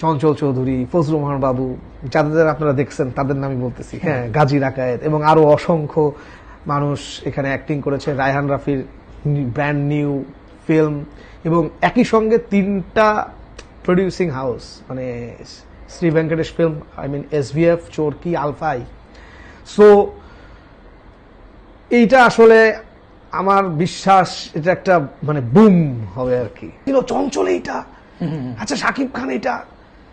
চঞ্চল চৌধুরী ফজলুর রহমান বাবু যাদের আপনারা দেখছেন তাদের নামই বলতেছি। হ্যাঁ গাজী রাকায়েত এবং আরও অসংখ্য মানুষ এখানে অ্যাক্টিং করেছে রায়হান রাফির ব্র্যান্ড নিউ ফিল্ম এবং একই সঙ্গে তিনটা প্রডিউসিং হাউস মানে Shri Venkatesh film I mean SVF Chorki আলফাই। সো এইটা আসলে আমার বিশ্বাস এটা একটা মানে বুম হবে আর কি। চঞ্চল এইটা আচ্ছা শাকিব খান এটা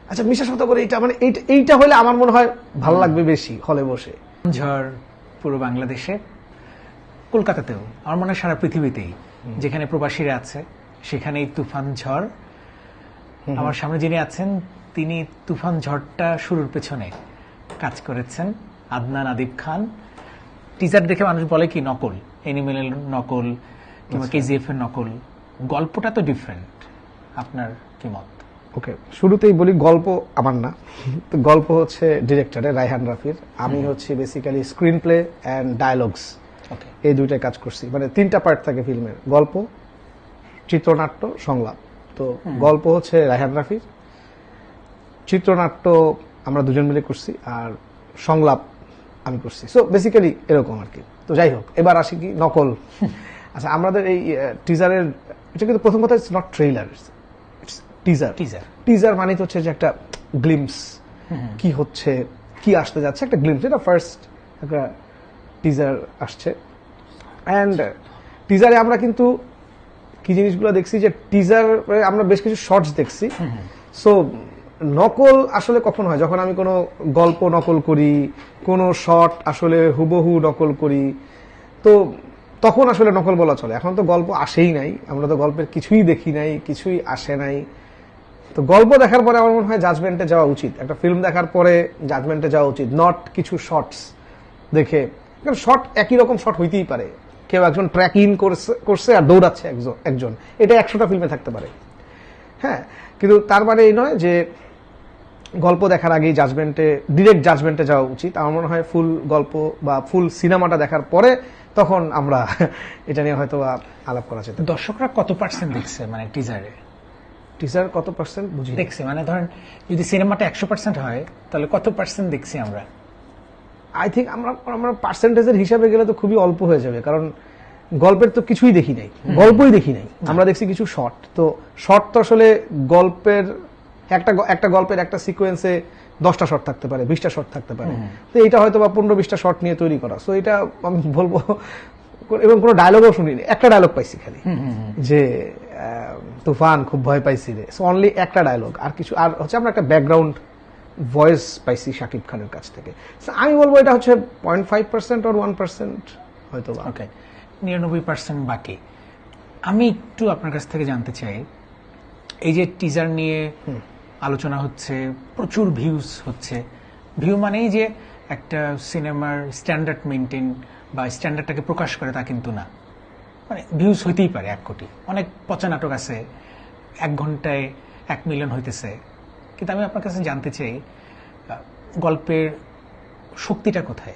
আচ্ছা মিশা শতকর এটা মানে এইটা এইটা হলে আমার মনে হয় ভালো লাগবে বেশি হলে বসে। ঝড় পুরো বাংলাদেশে কলকাতাতেও আমার মনে হয় সারা পৃথিবীতেই যেখানে প্রবাসীরা আছে সেখানেই তুফান ঝড়। আমার সামনে যিনি আছেন তিনি তুফান ঝড়টা শুরুর পেছনে কাজ করেছেন আদনান আদিব খান। টিজার দেখে মানুষ বলে কি নকল। এনিমেলের নকল কিংবা কেজিএফ এর নকল। গল্পটা তো ডিফারেন্ট আপনার কি মত? ওকে শুরুতেই বলি গল্প আমার না। তো গল্প হচ্ছে ডিরেক্টরের রায়হান রাফির। আমি হচ্ছে basically screenplay and dialogues এই দুইটাই কাজ করছি। মানে তিনটা পার্ট থাকে ফিল্মের গল্প চিত্রনাট্য সংলাপ। তো গল্প হচ্ছে রায়হান রাফির। চিত্রনাট্য আমরা দুজন মিলে করছি আর সংলাপ আমি করছি। সো বেসিক্যালি এরকম আর কি। তো যাই হোক এবার আসি কি নকল। আচ্ছা আমাদের এই টিজারের এটা কিন্তু প্রথম কথা it's not trailer teaser teaser teaser মানে তো হচ্ছে যে একটা গ্লিমস কি হচ্ছে কি আসতে যাচ্ছে একটা গ্লিমস এটা ফার্স্ট একটা টিজার আসছে। অ্যান্ড টিজারে আমরা কিন্তু কি জিনিসগুলো দেখছি যে টিজার আমরা বেশ কিছু শর্টস দেখছি। সো নকল আসলে কখন হয়? যখন আমি কোনো গল্প নকল করি কোনো শর্ট আসলে হুবহু নকল করি তো তখন আসলে নকল বলা চলে। এখন তো গল্প আসেই নাই। আমরা তো গল্পের কিছুই দেখি নাই কিছুই আসে নাই। তো গল্প দেখার পরে আমার মনে হয় জাজমেন্টে যাওয়া উচিত। একটা ফিল্ম দেখার পরে জাজমেন্টে যাওয়া উচিত নট কিছু শর্টস দেখে। কারণ শর্ট একই রকম শর্ট হইতেই পারে। কেউ একজন ট্র্যাক ইন করছে আর দৌড়াচ্ছে একজন একজন। এটা একশোটা ফিল্মে থাকতে পারে। হ্যাঁ কিন্তু তার মানে এই নয় যে গল্প দেখার আগেই জাজমেন্টে ডিরেক্ট জাজমেন্টে যাওয়া উচিত। আমার মনে হয় ফুল গল্প বা ফুল সিনেমাটা দেখার পরে তখন আমরা এটা নিয়ে হয়তো আলাপ করা যেত দর্শকরা কত পার্সেন্ট দেখছে মানে টিজারে টিচার কত পার্সেন্ট বুঝি। দেখছে মানে ধরেন যদি সিনেমাটা একশো পার্সেন্ট হয় তাহলে কত পার্সেন্ট দেখছি আমরা? আই থিঙ্ক আমরা আমরা পার্সেন্টেজের হিসাবে গেলে তো খুবই অল্প হয়ে যাবে কারণ গল্পের তো কিছুই দেখি নাই। গল্পই দেখি নাই। আমরা দেখছি কিছু শর্ট তো শর্ট তো আসলে গল্পের একটা একটা গল্পের একটা সিকোয়েন্সে দশটা শর্ট থাকতে পারে বিশটা শর্ট থাকতে পারে। তো এটা হয়তো বা পনেরো বিশটা শর্ট নিয়ে তৈরি করা। সো এটা আমি বলব এবং কোনো ডায়লগও শুনিনি একটা ডায়লগ পাইছি খালি। যে তুফান খুব ভয় পাইছি রে। সো অনলি একটা ডায়লগ আর কিছু আর হচ্ছে আমরা একটা ব্যাকগ্রাউন্ড ভয়েস পাইছি শাকিব খানের কাছ থেকে। আমি বলব এটা হচ্ছে পয়েন্ট ফাইভ পার্সেন্ট আর ওয়ান পার্সেন্ট হয়তো ওকে নিরানব্বই পার্সেন্ট বাকি। আমি একটু আপনার কাছ থেকে জানতে চাই এই যে টিজার নিয়ে আলোচনা হচ্ছে প্রচুর ভিউজ হচ্ছে। ভিউ মানেই যে একটা সিনেমার স্ট্যান্ডার্ড মেনটেন বা স্ট্যান্ডার্ডটাকে প্রকাশ করে তা কিন্তু না। মানে ভিউজ হইতেই পারে এক কোটি। অনেক পচা নাটক আছে এক ঘন্টায় এক মিলিয়ন হইতেছে। কিন্তু আমি আপনার কাছে জানতে চাই গল্পের শক্তিটা কোথায়?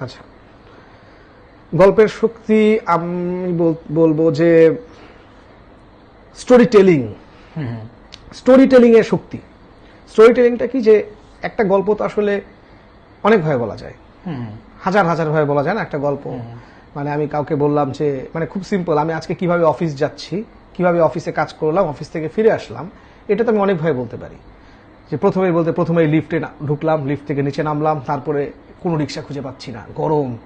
আচ্ছা। গল্পের শক্তি আমি বল- বলব যে স্টোরি টেলিং স্টোরি টেলিং এর শক্তি। স্টোরি টেলিংটা কি যে একটা গল্প তো আসলে অনেক অনেকভাবে বলা যায়। হাজার হাজার ভাবে বলা যায় না একটা গল্প। মানে আমি কাউকে বললাম যে মানে খুব সিম্পল আমি আজকে কীভাবে অফিস যাচ্ছি কীভাবে অফিসে কাজ করলাম অফিস থেকে ফিরে আসলাম এটা তো আমি অনেকভাবে বলতে পারি। যে প্রথমেই বলতে প্রথমে লিফটে ঢুকলাম লিফট থেকে নিচে নামলাম তারপরে কোনো রিক্সা খুঁজে পাচ্ছি না গরম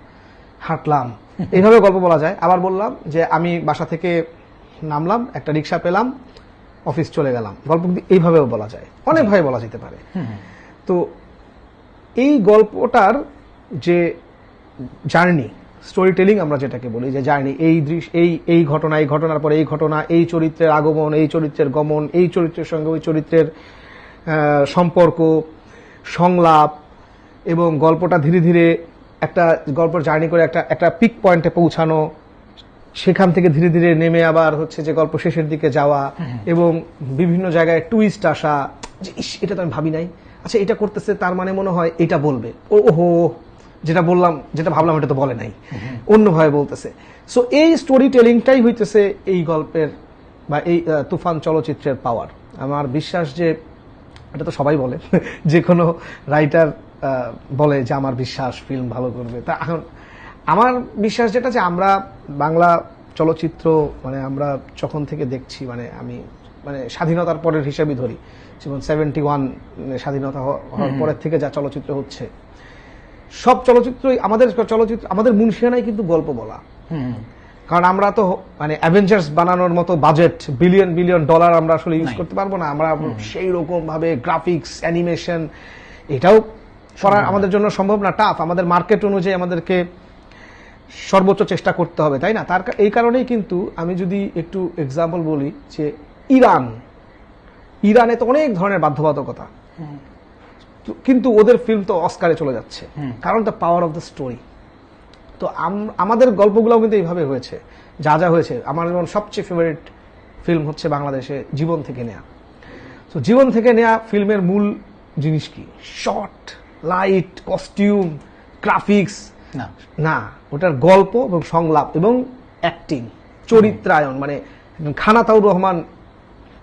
হাঁটলাম। এইভাবে গল্প বলা যায়। আবার বললাম যে আমি বাসা থেকে নামলাম একটা রিক্সা পেলাম অফিস চলে গেলাম। গল্প কিন্তু এইভাবেও বলা যায়। অনেকভাবে বলা যেতে পারে। তো এই গল্পটার যে জার্নি স্টোরি টেলিং আমরা যেটাকে বলি যে জার্নি এই দৃশ্য এই এই ঘটনা এই ঘটনার পরে এই ঘটনা এই চরিত্রের আগমন এই চরিত্রের গমন এই চরিত্রের সঙ্গে ওই চরিত্রের সম্পর্ক সংলাপ এবং গল্পটা ধীরে ধীরে একটা গল্প জার্নি করে একটা একটা পিক পয়েন্টে পৌঁছানো সেখান থেকে ধীরে ধীরে নেমে আবার হচ্ছে যে গল্প শেষের দিকে যাওয়া এবং বিভিন্ন জায়গায় টুইস্ট আসা যে ইস এটা তো আমি ভাবি নাই। আচ্ছা এটা করতেছে তার মানে মনে হয় এটা বলবে। ও ওহো যেটা বললাম যেটা ভাবলাম এটা তো বলে নাই। অন্যভাবে বলতেছে। সো এই স্টোরি টেলিংটাই হইতেছে এই গল্পের বা এই তুফান চলচ্চিত্রের পাওয়ার আমার বিশ্বাস যে এটা তো সবাই বলে যে কোনো রাইটার বলে যে আমার বিশ্বাস ফিল্ম ভালো করবে। তা এখন আমার বিশ্বাস যেটা যে আমরা বাংলা চলচ্চিত্র মানে আমরা যখন থেকে দেখছি মানে আমি মানে স্বাধীনতার পরের হিসাবই ধরি যেমন সেভেন্টি ওয়ান স্বাধীনতা হওয়া- হওয়ার পরের থেকে যা চলচ্চিত্র হচ্ছে সব চলচ্চিত্রই আমাদের চলচ্চিত্র আমাদের মুন্সিয়ানাই কিন্তু গল্প বলা। কারণ আমরা তো মানে অ্যাভেঞ্জার্স বানানোর মতো বাজেট বিলিয়ন বিলিয়ন ডলার আমরা আসলে ইউজ করতে পারব না। আমরা সেই রকম ভাবে গ্রাফিক্স অ্যানিমেশন এটাও করা আমাদের জন্য সম্ভব না টাফ আমাদের মার্কেট অনুযায়ী আমাদেরকে সর্বোচ্চ চেষ্টা করতে হবে তাই না? তার এই কারণেই কিন্তু আমি যদি একটু এক্সাম্পল বলি যে ইরান। ইরানে তো অনেক ধরনের বাধ্যবাধকতা। কিন্তু ওদের ফিল্ম তো অস্কারে চলে যাচ্ছে। কারণ the power of the story তো আমাদের গল্পগুলোও কিন্তু এইভাবে হয়েছে। যা যা হয়েছে। আমার যেমন সবচেয়ে ফেভারিট ফিল্ম হচ্ছে বাংলাদেশে জীবন থেকে নেয়া। তো জীবন থেকে নেয়া ফিল্মের মূল জিনিস কি? শর্ট লাইট কস্টিউম গ্রাফিক্স না। না ওটার গল্প এবং সংলাপ এবং অ্যাক্টিং চরিত্রায়ন মানে খানাতাউর রহমান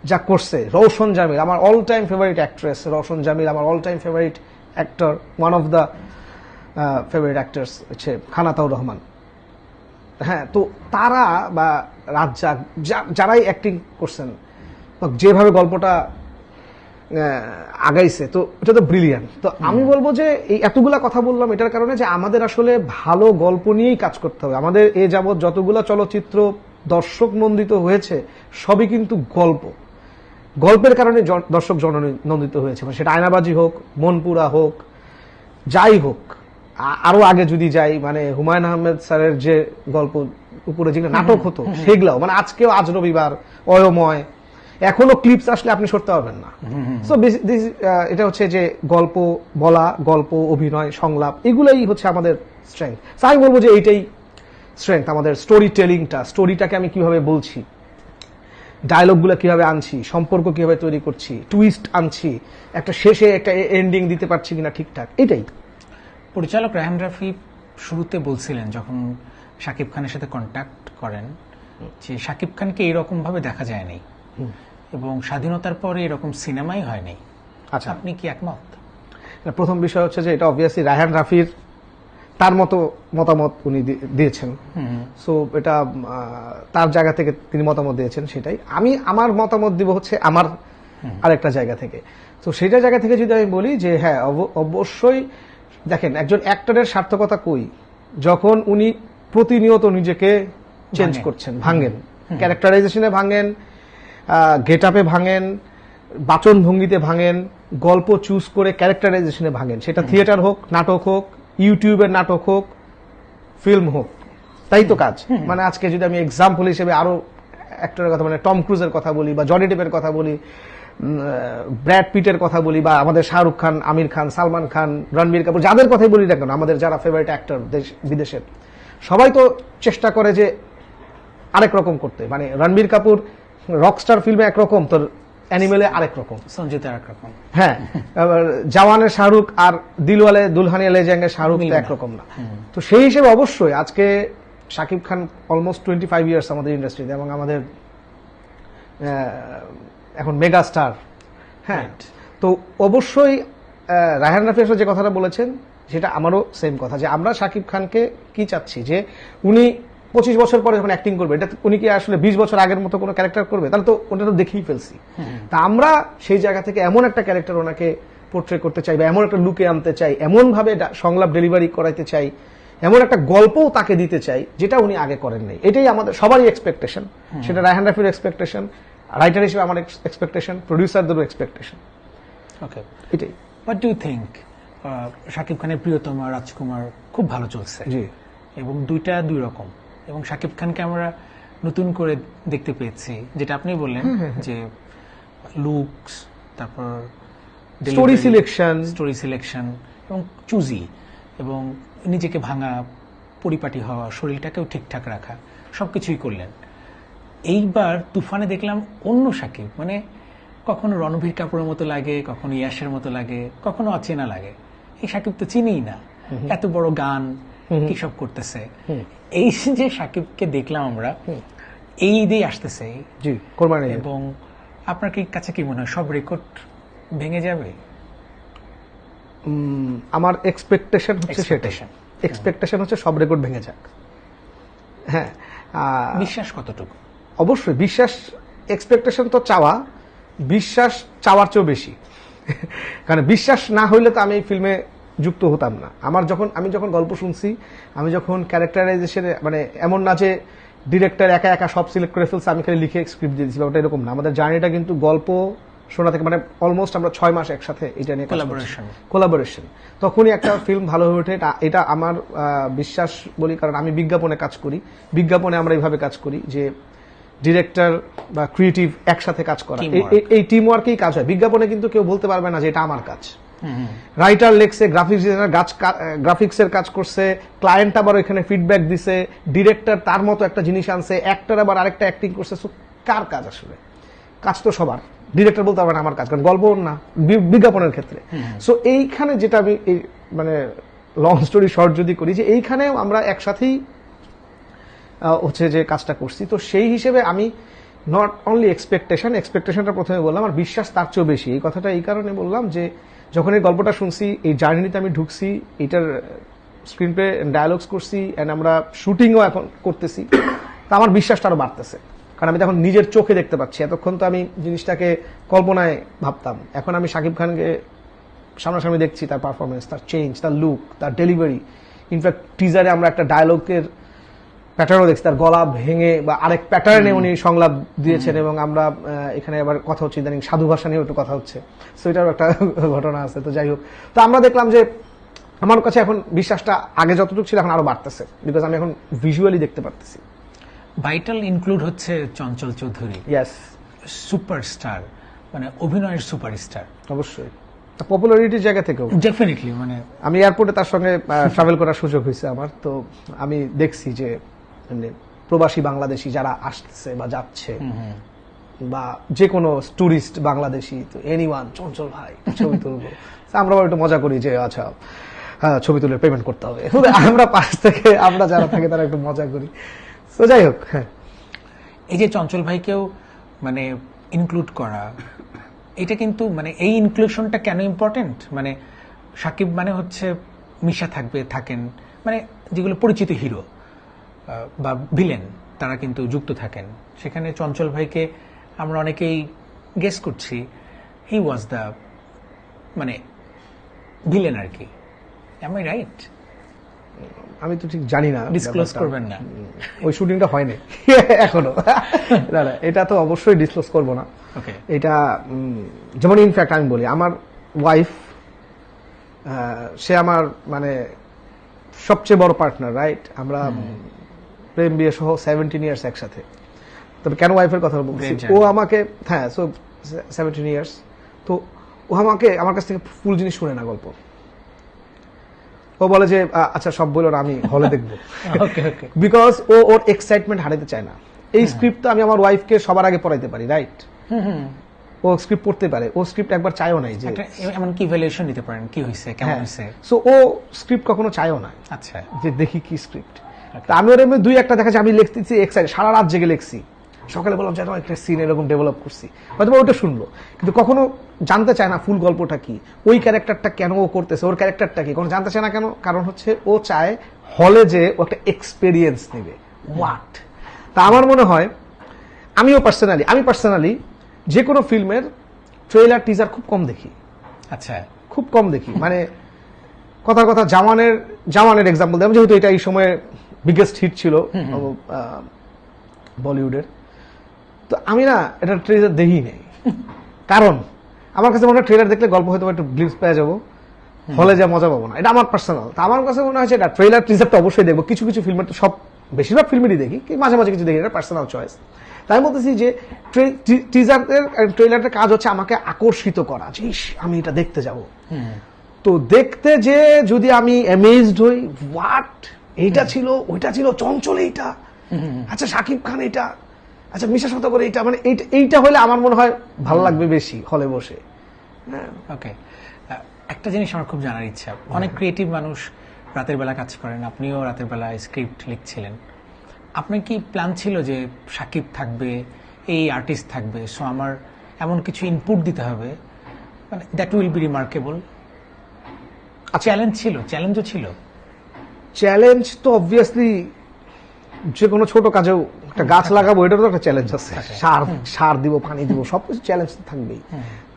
যা করছে। রৌশন জামিল আমার all time favourite actress Rowshan Jamil আমার all time favourite actor one of the favourite actors হচ্ছে খানাতাউর রহমান। হ্যাঁ তো তারা বা রাজ্জাক যা- যারাই অ্যাক্টিং করছেন যেভাবে গল্পটা আগাইছে তো এটা তো ব্রিলিয়ান্ট তো আমি বলব যে এই এতগুলা কথা বললাম এটার কারণে যে আমাদের আসলে ভালো গল্প নিয়েই কাজ করতে হবে। আমাদের এ যাবৎ যতগুলা চলচ্চিত্র দর্শক নন্দিত হয়েছে সবই কিন্তু গল্প। গল্পের কারণে দর্শক জননন্দিত হয়েছে। মানে সেটা আয়নাবাজি হোক মনপুরা হোক যাই হোক আরও আগে যদি যাই মানে হুমায়ুন আহমেদ স্যারের যে গল্প উপরে যেগুলো নাটক হতো সেগুলাও মানে আজকেও আজ রবিবার অয়ময় এখনও ক্লিপস আসলে আপনি সরতে পারবেন না। সো দিস এটা হচ্ছে যে গল্প বলা গল্প অভিনয় সংলাপ এগুলোই হচ্ছে আমাদের স্ট্রেংথ আমি বলব যে এইটাই স্ট্রেংথ আমাদের স্টোরি টেলিংটা স্টোরিটাকে আমি কীভাবে বলছি। ডায়লগগুলো কীভাবে আনছি সম্পর্ক কীভাবে তৈরি করছি টুইস্ট আনছি একটা শেষে একটা এন্ডিং দিতে পারছি কিনা ঠিকঠাক এটাই। পরিচালক রায়হান রাফি শুরুতে বলছিলেন যখন শাকিব খানের সাথে কন্ট্যাক্ট করেন যে শাকিব খানকে এরকম ভাবে দেখা যায়নি এবং স্বাধীনতার পরে এরকম সিনেমাই হয়নি। আচ্ছা। আপনি কি একমত? প্রথম বিষয় হচ্ছে যে এটা অবভিয়াসলি রায়হান রাফির তার মতো মতামত উনি দিয়েছেন। সো এটা তার জায়গা থেকে তিনি মতামত দিয়েছেন সেটাই। আমি আমার মতামত দিব হচ্ছে আমার আরেকটা জায়গা থেকে। তো সেটা জায়গা থেকে যদি আমি বলি যে হ্যাঁ অব- অবশ্যই দেখেন একজন অ্যাক্টরের সার্থকতা কই? যখন উনি প্রতিনিয়ত নিজেকে চেঞ্জ করছেন ভাঙেন। ক্যারেক্টারাইজেশনে ভাঙেন গেট আপে ভাঙেন বাচন ভঙ্গিতে ভাঙেন গল্প চুজ করে ক্যারেক্টারাইজেশনে ভাঙেন। সেটা থিয়েটার হোক নাটক হোক ইউটিউবের নাটক হোক ফিল্ম হোক তাই তো কাজ। মানে আজকে যদি আমি এক্সাম্পল হিসেবে আরও অ্যাক্টরের কথা মানে টম ক্রুজের কথা বলি বা জনি ডেপের কথা বলি ব্র্যাড পিটের কথা বলি বা আমাদের শাহরুখ খান আমির খান সালমান খান রণবীর কাপুর যাদের কথাই বলি না কেন আমাদের যারা ফেভারিট অ্যাক্টর দেশ বিদেশের সবাই তো চেষ্টা করে যে আরেক রকম করতে। মানে রণবীর কাপুর রকস্টার ফিল্মে একরকম তোর অ্যানিমেলে আরেক রকম। সঞ্জিত একরকম হ্যাঁ আবার জওয়ানের শাহরুখ আর দিলওয়ালে দুলহানিয়া লে জাঙ্গের শাহরুখ। একরকম না। তো সেই হিসেবে অবশ্যই আজকে Shakib Khan almost twenty five years আমাদের ইন্ডাস্ট্রিতে এবং আমাদের এখন মেগা স্টার হ্যাঁ তো অবশ্যই রায়হান রাফি যে কথাটা বলেছেন সেটা আমারও সেম কথা যে আমরা শাকিব খানকে কি চাচ্ছি? যে উনি পঁচিশ বছর পরে যখন অ্যাক্টিং করবে এটা উনি কি আসলে বিশ বছর আগের মতো কোনো ক্যারেক্টার করবে? তাহলে তো ওটা তো দেখেই ফেলছি। তা আমরা সেই জায়গা থেকে এমন একটা ক্যারেক্টার ওনাকে পোর্ট্রে করতে চাই বা এমন একটা লুকে আনতে চাই এমন ভাবে সংলাপ ডেলিভারি করাইতে চাই এমন একটা গল্পও তাকে দিতে চাই যেটা উনি আগে করেন নাই। এটাই আমাদের সবারই এক্সপেকটেশন সেটা রায়হান রাফির এক্সপেকটেশন রাইটার হিসেবে আমার এক্সপেকটেশন প্রডিউসারদেরও এক্সপেকটেশন ওকে এটাই। হোয়াট ডু থিঙ্ক শাকিব খানের প্রিয়তমা রাজকুমার খুব ভালো চলছে। জি। এবং দুইটা দুই রকম। এবং শাকিব খানকে আমরা নতুন করে দেখতে পেয়েছি যেটা আপনি বললেন যে লুকস তারপর স্টোরি সিলেকশন স্টোরি সিলেকশন এবং চুজি এবং নিজেকে ভাঙা পরিপাটি হওয়া শরীরটাকেও ঠিকঠাক রাখা সবকিছুই করলেন। এইবার তুফানে দেখলাম অন্য সাকিব মানে কখনো রণবীর কাপুরের মতো লাগে কখনো ইয়াসের মতো লাগে কখনো অচেনা লাগে। এই সাকিব তো চিনিই না। এত বড় গান কি সব করতেছে। এই যে সাকিবকে দেখলাম আমরা এই ঈদেই আসতেছে। জি কোরবানি এবং আপনার কি কাছে কি মনে হয় সব রেকর্ড ভেঙে যাবে? আমার এক্সপেকটেশন হচ্ছে সেটাই। Expectation. এক্সপেকটেশন হচ্ছে সব রেকর্ড ভেঙে যাক। হ্যাঁ বিশ্বাস কতটুকু? অবশ্যই বিশ্বাস এক্সপেকটেশন তো চাওয়া। বিশ্বাস চাওয়ার চেয়েও বেশি। কারণ বিশ্বাস না হইলে তো আমি এই ফিল্মে যুক্ত হতাম না। আমার যখন আমি যখন গল্প শুনছি আমি যখন ক্যারেক্টারাইজেশনে মানে এমন না যে ডিরেক্টর একা একা সব সিলেক্ট করে ফেলছে আমি খালি লিখে স্ক্রিপ্ট দিয়ে দিচ্ছি ব্যাপারটা এরকম না। আমাদের জার্নিটা কিন্তু গল্প শোনা থেকে মানে অলমোস্ট আমরা ছয় মাস একসাথে এটা নিয়ে Collaboration. কোলাবোরেশন তখনই একটা ফিল্ম ভালো হয়ে ওঠে এটা- আমার বিশ্বাস বলি কারণ আমি বিজ্ঞাপনে কাজ করি। বিজ্ঞাপনে আমরা এইভাবে কাজ করি যে ডিরেক্টর বা ক্রিয়েটিভ একসাথে কাজ করা। এই টিম ওয়ার্কেই কাজ হয়। বিজ্ঞাপনে কিন্তু কেউ বলতে পারবে না যে এটা আমার কাজ। রাইটার লেখছে গ্রাফিক্স ডিজাইনার গাছ গ্রাফিক্সের কাজ করছে ক্লায়েন্ট আবার এখানে ফিডব্যাক দিছে ডিরেক্টর তার মতো একটা জিনিস আনছে অ্যাক্টর আবার আরেকটা অ্যাক্টিং করছে। কার কাজ আসলে? কাজ তো সবার। ডিরেক্টর বলতে পারবে না আমার কাজ কারণ গল্প না বিজ্ঞাপনের ক্ষেত্রে। সো এইখানে যেটা আমি এই মানে লং স্টোরি শর্ট যদি করি যে এইখানেও আমরা একসাথেই হচ্ছে যে কাজটা করছি। তো সেই হিসেবে আমি নট অনলি এক্সপেকটেশন এক্সপেকটেশনটা প্রথমে বললাম আর বিশ্বাস তার চেয়েও বেশি। এই কথাটা এই কারণে বললাম যে যখন এই গল্পটা শুনছি, এই জার্নিতে আমি ঢুকছি, এটার স্ক্রিন প্লে ডায়ালগস করছি অ্যান্ড আমরা শুটিংও এখন করতেছি, তা আমার বিশ্বাসটা আরও বাড়তেছে। কারণ আমি তখন নিজের চোখে দেখতে পাচ্ছি। এতক্ষণ তো আমি জিনিসটাকে কল্পনায় ভাবতাম। এখন আমি শাকিব খানকে সামনাসামনি দেখছি, তার পারফরমেন্স তার চেঞ্জ তার লুক তার ডেলিভারি ইনফ্যাক্ট টিজারে আমরা একটা ডায়লগের প্যাটার্নও দেখছি তার গলা ভেঙে বা আরেক প্যাটার্নে উনি সংলাপ দিয়েছেন এবং আমরা এখানে আবার কথা হচ্ছে ইদানিং সাধু ভাষা নিয়েও একটু কথা হচ্ছে। সো এটারও একটা ঘটনা আছে তো যাই হোক তো আমরা দেখলাম যে আমার কাছে এখন বিশ্বাসটা আগে যতটুকু ছিল এখন আরও বাড়তেছে বিকজ আমি এখন ভিজুয়ালি দেখতে পারতেছি। ভাইটাল ইনক্লুড হচ্ছে চঞ্চল চৌধুরী। ইয়াস সুপারস্টার মানে অভিনয়ের সুপারস্টার অবশ্যই। পপুলারিটির জায়গা থেকেও। ডেফিনেটলি মানে আমি এয়ারপোর্টে তার সঙ্গে ট্রাভেল করার সুযোগ হয়েছে আমার তো আমি দেখছি যে এমনি প্রবাসী বাংলাদেশি যারা আসছে বা যাচ্ছে বা যে কোনো টুরিস্ট বাংলাদেশি তো এনিওয়ান চঞ্চল ভাই ছবি তুলবো। আমরা একটু মজা করি যে আচ্ছা হ্যাঁ ছবি তুলে পেমেন্ট করতে হবে। আমরা পাশ থেকে আমরা যারা থাকে তারা একটু মজা করি। তো যাই হোক হ্যাঁ। এই যে চঞ্চল ভাইকেও মানে ইনক্লুড করা এটা কিন্তু মানে এই ইনক্লুশনটা কেন ইম্পর্টেন্ট মানে সাকিব মানে হচ্ছে মিশা থাকবে থাকেন। মানে যেগুলো পরিচিত হিরো বা ভিলেন তারা কিন্তু যুক্ত থাকেন। সেখানে চঞ্চল ভাইকে আমরা অনেকেই গেস করছি হি ওয়াজ দ্য মানে ভিলেন আর কি। এম আই রাইট আমি তো ঠিক জানি না ডিসক্লোজ করবেন না। ওই শুটিংটা হয়নি। এখনও। না না এটা তো অবশ্যই ডিসক্লোজ করব না। ওকে এটা যেমন ইনফ্যাক্ট আমি বলি আমার ওয়াইফ সে আমার মানে সবচেয়ে বড় পার্টনার রাইট আমরা প্রেম বিয়ে সহ সেভেন্টিন ইয়ার্স একসাথে। তবে কেন ওয়াইফের কথা বলছি? ও আমাকে হ্যাঁ সো সেভেন্টিন ইয়ার্স তো ও আমাকে আমার কাছ থেকে ফুল জিনিস শুনে না গল্প। ও বলে যে আচ্ছা সব বলো আমি হলে দেখব। বিকজ ও ওর এক্সাইটমেন্ট হারাতে চায় না। এই স্ক্রিপ্ট আমি আমার ওয়াইফকে সবার আগে পড়াইতে পারি রাইট ও স্ক্রিপ্ট পড়তে পারে। ও স্ক্রিপ্ট একবার চায়ও নাই যে এমন কি ভ্যালুয়েশন দিতে পারেন? কি হয়েছে কেমন হ্যাঁ। হয়েছে সো ও স্ক্রিপ্ট কখনো চায়ও না আচ্ছা। যে দেখি কি স্ক্রিপ্ট তা আমি ওর এমনি দুই একটা দেখা যায় আমি লিখতেছি এক্সাইট সারা রাত জেগে লিখছি। সকালে বললাম যেন একটা সিন এরকম ডেভেলপ করছি। হয়তো ওটা শুনলো কিন্তু কখনো জানতে চায় না ফুল গল্পটা কি। ওই ক্যারেক্টারটা কেন ও করতেছে ওর ক্যারেক্টারটা কি? কোনো জানতে চায় না কেন? কারণ হচ্ছে ও চায় হলে যে ও একটা এক্সপেরিয়েন্স নেবে। হোয়াট তা আমার মনে হয় আমিও পার্সোনালি আমি পার্সোনালি যে কোনো ফিল্মের ট্রেলার টিজার খুব কম দেখি। আচ্ছা। খুব কম দেখি। মানে কথা কথা জামানের জামানের এক্সাম্পল দিলাম যেহেতু এটা এই সময় বিগেস্ট হিট ছিল বলিউডের। তো আমি না এটা ট্রেলার দেখি নেই। কারণ আমার কাছে মনে হয় ট্রেলার দেখলে গল্প হয়তো একটু গ্লিপস পেয়ে যাব। হলে যা মজা পাবো না। এটা আমার পার্সোনাল তা আমার কাছে মনে হয়েছে এটা ট্রেলার টিজারটা অবশ্যই দেখব। কিছু কিছু ফিল্মের তো সব বেশিরভাগ ফিল্মেরই দেখি। কি মাঝে মাঝে কিছু দেখি এটা পার্সোনাল চয়েস তাই বলতেছি যে টিজারের ট্রেলারের কাজ হচ্ছে আমাকে আকর্ষিত করা। যে আমি এটা দেখতে যাব। তো দেখতে যে যদি আমি অ্যামেজড হই হোয়াট এইটা ছিল ওইটা ছিল চঞ্চল এইটা। আচ্ছা সাকিব খান এটা। আচ্ছা মিশা শতকর এইটা। মানে এইটা এইটা হলে আমার মনে হয় ভালো লাগবে বেশি হলে বসে। হ্যাঁ। ওকে একটা জিনিস আমার খুব জানার ইচ্ছা। অনেক ক্রিয়েটিভ মানুষ রাতের বেলা কাজ করেন আপনিও রাতের বেলা স্ক্রিপ্ট লিখছিলেন। আপনার কি প্ল্যান ছিল যে সাকিব থাকবে এই আর্টিস্ট থাকবে সো আমার এমন কিছু ইনপুট দিতে হবে? মানে দ্যাট উইল বি রিমার্কেবল আচ্ছা। চ্যালেঞ্জ ছিল চ্যালেঞ্জও ছিল? চ্যালেঞ্জ তো অবভিয়াসলি যে কোনো ছোট কাজেও একটা গাছ লাগাবো এটারও তো একটা চ্যালেঞ্জ আছে। সার সার দিব পানি দিব সবকিছু চ্যালেঞ্জ থাকবেই।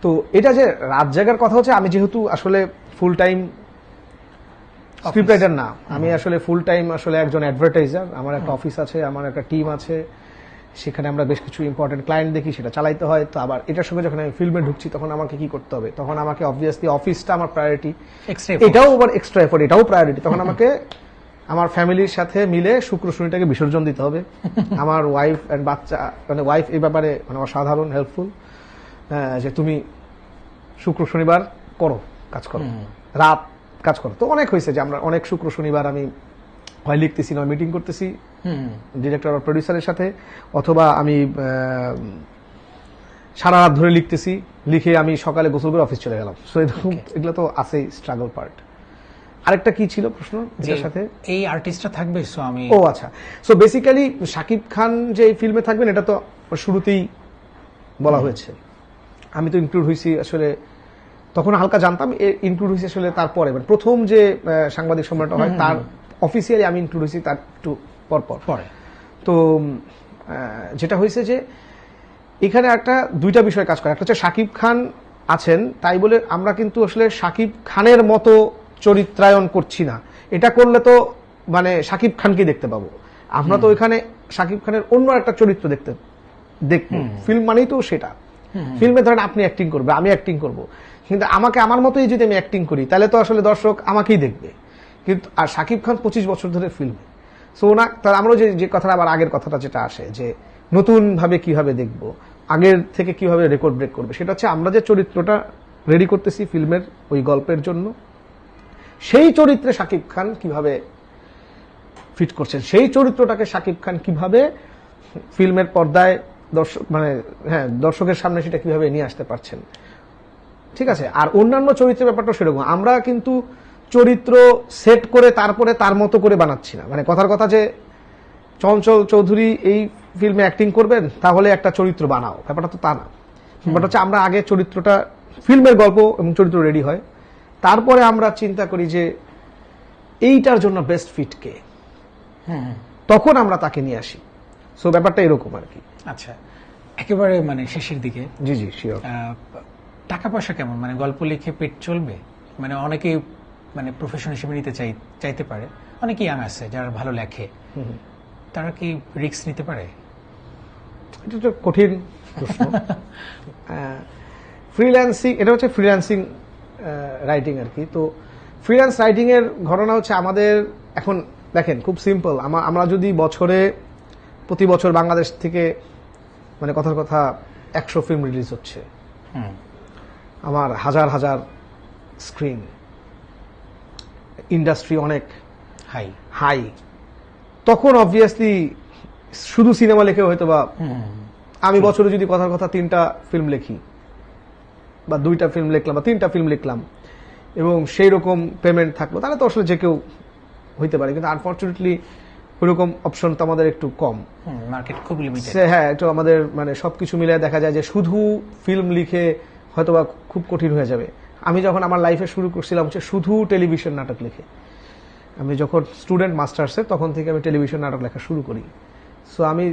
তো এটা যে রাত জায়গার কথা হচ্ছে আমি যেহেতু আসলে ফুল টাইম স্ক্রিপ্ট রাইটার না আমি আসলে ফুল টাইম আসলে একজন অ্যাডভার্টাইজার আমার একটা অফিস আছে আমার একটা টিম আছে সেখানে আমরা বেশ কিছু ইম্পর্টেন্ট ক্লায়েন্ট দেখি সেটা চালাইতে হয় তো আবার এটার সঙ্গে যখন আমি ফিল্মে ঢুকছি তখন আমাকে কি করতে হবে? তখন আমাকে অবভিয়াসলি অফিসটা আমার প্রায়োরিটি এটাও আবার এক্সট্রা এফোর্ট এটাও প্রায়োরিটি তখন আমাকে আমার ফ্যামিলির সাথে মিলে শুক্র শনিটাকে বিসর্জন দিতে হবে। আমার ওয়াইফ অ্যান্ড বাচ্চা মানে ওয়াইফ এই ব্যাপারে মানে অসাধারণ হেল্পফুল যে তুমি শুক্র শনিবার করো কাজ করো। রাত কাজ করো। তো অনেক হয়েছে যে আমরা অনেক শুক্র শনিবার আমি হয় লিখতেছি নয় মিটিং করতেছি। ডিরেক্টর আর প্রডিউসারের সাথে অথবা আমি সারা রাত ধরে লিখতেছি লিখে আমি সকালে গোসল করে অফিস চলে গেলাম। সো এরকম এগুলো তো আছেই স্ট্রাগল পার্ট আরেকটা কি ছিল প্রশ্ন এটার সাথে? এই আর্টিস্টটা থাকবে সো আমি ও আচ্ছা। সো বেসিক্যালি শাকিব খান যে এই ফিল্মে থাকবেন এটা তো শুরুতেই বলা হয়েছে। আমি তো ইনক্লুড হয়েছি আসলে তখন হালকা জানতাম ইনক্লুড হয়েছে আসলে তারপরে। মানে প্রথম যে সাংবাদিক সম্মেলনটা হয় তার অফিসিয়ালি আমি ইনক্লুড হয়েছি তার একটু পরপর। পরে। তো যেটা হয়েছে যে এখানে একটা দুইটা বিষয় কাজ করে। একটা হচ্ছে শাকিব খান আছেন তাই বলে আমরা কিন্তু আসলে শাকিব খানের মতো চরিত্রায়ন করছি না। এটা করলে তো মানে শাকিব খানকে দেখতে পাবো। আমরা তো ওইখানে শাকিব খানের অন্য একটা চরিত্র দেখতে দেখব। ফিল্ম মানেই তো সেটা। ফিল্মে ধরেন আপনি অ্যাক্টিং করবে আমি অ্যাক্টিং করব। কিন্তু আমাকে আমার মতোই যদি আমি অ্যাক্টিং করি তাহলে তো আসলে দর্শক আমাকেই দেখবে। কিন্তু আর শাকিব খান পঁচিশ বছর ধরে ফিল্মে। সো না তার আমরা যে যে কথাটা আবার আগের কথাটা যেটা আসে যে নতুন ভাবে কীভাবে দেখব আগের থেকে কীভাবে রেকর্ড ব্রেক করবে সেটা হচ্ছে আমরা যে চরিত্রটা রেডি করতেছি ফিল্মের ওই গল্পের জন্য সেই চরিত্রে শাকিব খান কীভাবে ফিট করছেন? সেই চরিত্রটাকে শাকিব খান কীভাবে ফিল্মের পর্দায় দর্শক মানে হ্যাঁ দর্শকের সামনে সেটা কীভাবে নিয়ে আসতে পারছেন? ঠিক আছে? আর অন্যান্য চরিত্রের ব্যাপারটা সেরকম। আমরা কিন্তু চরিত্র সেট করে তারপরে তার মতো করে বানাচ্ছি না। মানে কথার কথা যে চঞ্চল চৌধুরী এই ফিল্মে অ্যাক্টিং করবেন তাহলে একটা চরিত্র বানাও। ব্যাপারটা তো তা না। ব্যাপারটা হচ্ছে আমরা আগে চরিত্রটা ফিল্মের গল্প এবং চরিত্র রেডি হয়। তারপরে আমরা চিন্তা করি যে এইটার জন্য বেস্ট ফিট কে? তখন আমরা তাকে নিয়ে আসি। সো ব্যাপারটা এরকম আর কি। আচ্ছা একেবারে মানে শেষের দিকে। জি জি শিওর টাকা পয়সা কেমন? মানে গল্প লিখে পেট চলবে? মানে অনেকে মানে প্রফেশন হিসেবে নিতে চাই চাইতে পারে। অনেকে ইয়াং আছে যারা ভালো লেখে। তারা কি রিস্ক নিতে পারে? এটা তো কঠিন প্রশ্ন। ফ্রিল্যান্সিং এটা হচ্ছে ফ্রিল্যান্সিং রাইটিং আর কি। তো ফ্রিল্যান্স রাইটিং এর ঘটনা হচ্ছে আমাদের এখন দেখেন খুব সিম্পল আমরা যদি বছরে প্রতি বছর বাংলাদেশ থেকে মানে কথার কথা একশো ফিল্ম রিলিজ হচ্ছে। আমার হাজার হাজার স্ক্রিন ইন্ডাস্ট্রি অনেক হাই হাই তখন অবভিয়াসলি শুধু সিনেমা লেখে হয়তো বা আমি বছরে যদি কথার কথা তিনটা ফিল্ম লিখি। বা দুইটা ফিল্ম লিখলাম বা তিনটা ফিল্ম লিখলাম এবং সেই রকম পেমেন্ট থাকল। তাহলে তো আসলে যে কেউ হইতে পারে কিন্তু আনফর্চুনেটলি ওইরকম অপশন তো আমাদের একটু কম। মার্কেট খুব লিমিটেড হ্যাঁ একটু আমাদের মানে সবকিছু মিলে দেখা যায় যে শুধু ফিল্ম লিখে হয়তোবা খুব কঠিন হয়ে যাবে। আমি যখন আমার লাইফে শুরু করছিলাম হচ্ছে শুধু টেলিভিশন নাটক লিখে। আমি যখন স্টুডেন্ট মাস্টার্সে তখন থেকে আমি টেলিভিশন নাটক লেখা শুরু করি। সো আমি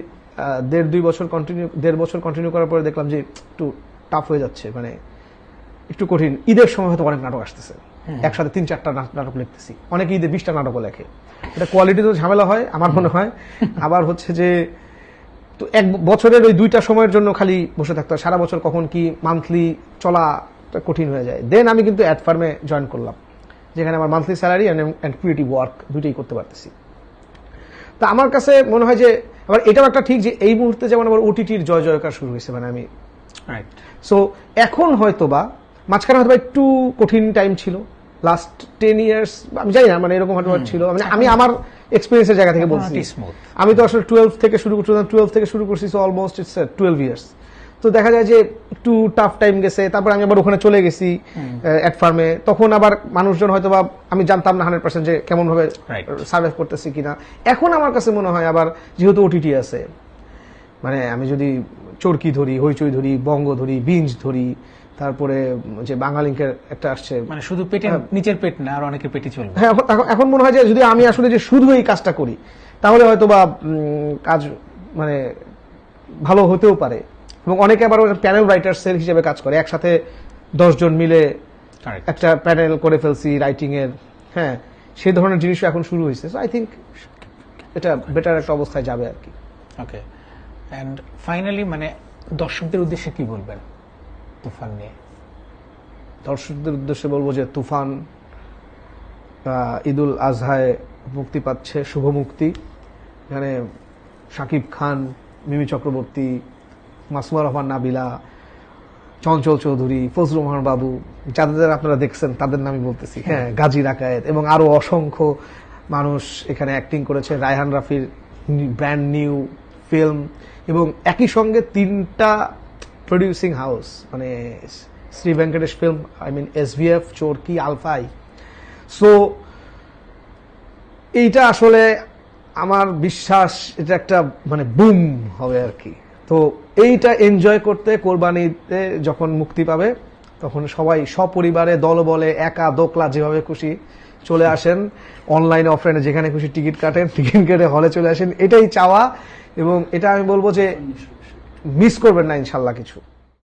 দেড় দুই বছর কন্টিনিউ দেড় বছর কন্টিনিউ করার পরে দেখলাম যে একটু টাফ হয়ে যাচ্ছে। মানে একটু কঠিন। ঈদের সময় হয়তো অনেক নাটক আসতেছে। একসাথে তিন চারটা নাটক লিখতেছি। অনেকে ঈদে বিশটা নাটকও লেখে। এটা কোয়ালিটি তো ঝামেলা হয় আমার মনে হয়। আবার হচ্ছে যে তো এক বছরের ওই দুইটা সময়ের জন্য খালি বসে থাকতে হয়। সারা বছর কখন কি মান্থলি চলা কঠিন হয়ে যায়। দেন আমি কিন্তু অ্যাড ফার্মে জয়েন করলাম যেখানে আমার monthly salary and creative work দুইটাই করতে পারতেছি। তা আমার কাছে মনে হয় যে আবার এটাও একটা ঠিক যে এই মুহূর্তে যেমন আবার ওটিটির জয় জয়কার শুরু হয়েছে মানে আমি রাইট সো এখন হয়তো বা মাঝখানে হয়তো একটু কঠিন টাইম ছিল। লাস্ট টেন ইয়ার্স আমি জানি না মানে এরকম হয়তো ছিল। মানে আমি আমার এক্সপিরিয়েন্সের জায়গা থেকে বলছি। আমি তো আসলে টুয়েলভ থেকে শুরু করছি টুয়েলভ থেকে শুরু করছি অলমোস্ট ইটস টুয়েলভ ইয়ার্স তো দেখা যায় যে একটু টাফ টাইম গেছে তারপর আমি আবার ওখানে চলে গেছি অ্যাট ফার্মে তখন আবার মানুষজন হয়তো বা আমি জানতাম না হান্ড্রেড পার্সেন্ট যে কেমন ভাবে. সার্ভাইভ করতেছি কিনা। এখন আমার কাছে মনে হয় আবার যেহেতু ওটিটি আছে মানে আমি যদি চরকি ধরি হইচই ধরি বঙ্গ ধরি বিঞ্জ ধরি তারপরে যে বাঙালিঙ্কের একটা আসছে। মানে শুধু পেটের নিচের পেট না আর অনেকের পেটই চলবে। হ্যাঁ এখন- মনে হয় যে যদি আমি আসলে যে শুধু এই কাজটা করি তাহলে হয়তো বা কাজ মানে ভালো হতেও পারে। এবং অনেকে আবার প্যানেল রাইটার্সের হিসেবে কাজ করে একসাথে দশজন মিলে. একটা প্যানেল করে ফেলছি রাইটিং এর। হ্যাঁ সেই ধরনের জিনিসও এখন শুরু হয়েছে। আই থিঙ্ক এটা বেটার একটা অবস্থায় যাবে আর কি। ওকে অ্যান্ড ফাইনালি মানে দর্শকদের উদ্দেশ্যে কি বলবেন? তুফান নিয়ে। দর্শকদের উদ্দেশ্যে বলব যে তুফান ঈদুল আজহায় মুক্তি পাচ্ছে, শুভ মুক্তি। এখানে শাকিব খান, মিমি চক্রবর্তী, মাসুমা রহমান নাবিলা, চঞ্চল চৌধুরী, ফজলুর রহমান বাবু, যাদের আপনারা দেখছেন, তাদের নামই বলতেছি। হ্যাঁ গাজী রাকায়েত এবং আরও অসংখ্য মানুষ এখানে অ্যাক্টিং করেছে। রায়হান রাফির ব্র্যান্ড নিউ ফিল্ম এবং একই সঙ্গে তিনটা প্রডিউসিং হাউস মানে Shri Venkatesh film I mean SVF Chorki Alpha i so এইটা আসলে আমার বিশ্বাস, এটা একটা মানে বুম হবে আর কি। তো এইটা এনজয় করতে কোরবানিতে যখন মুক্তি পাবে, তখন সবাই, সপরিবারে দলবলে, একা, দোকলা, যেভাবে খুশি চলে আসেন। অনলাইন অফলাইনে যেখানে খুশি টিকিট কাটেন, টিকিট কেটে হলে চলে আসেন। এটাই চাওয়া এবং এটা আমি বলব যে মিস করবেন না ইনশাল্লাহ কিছু।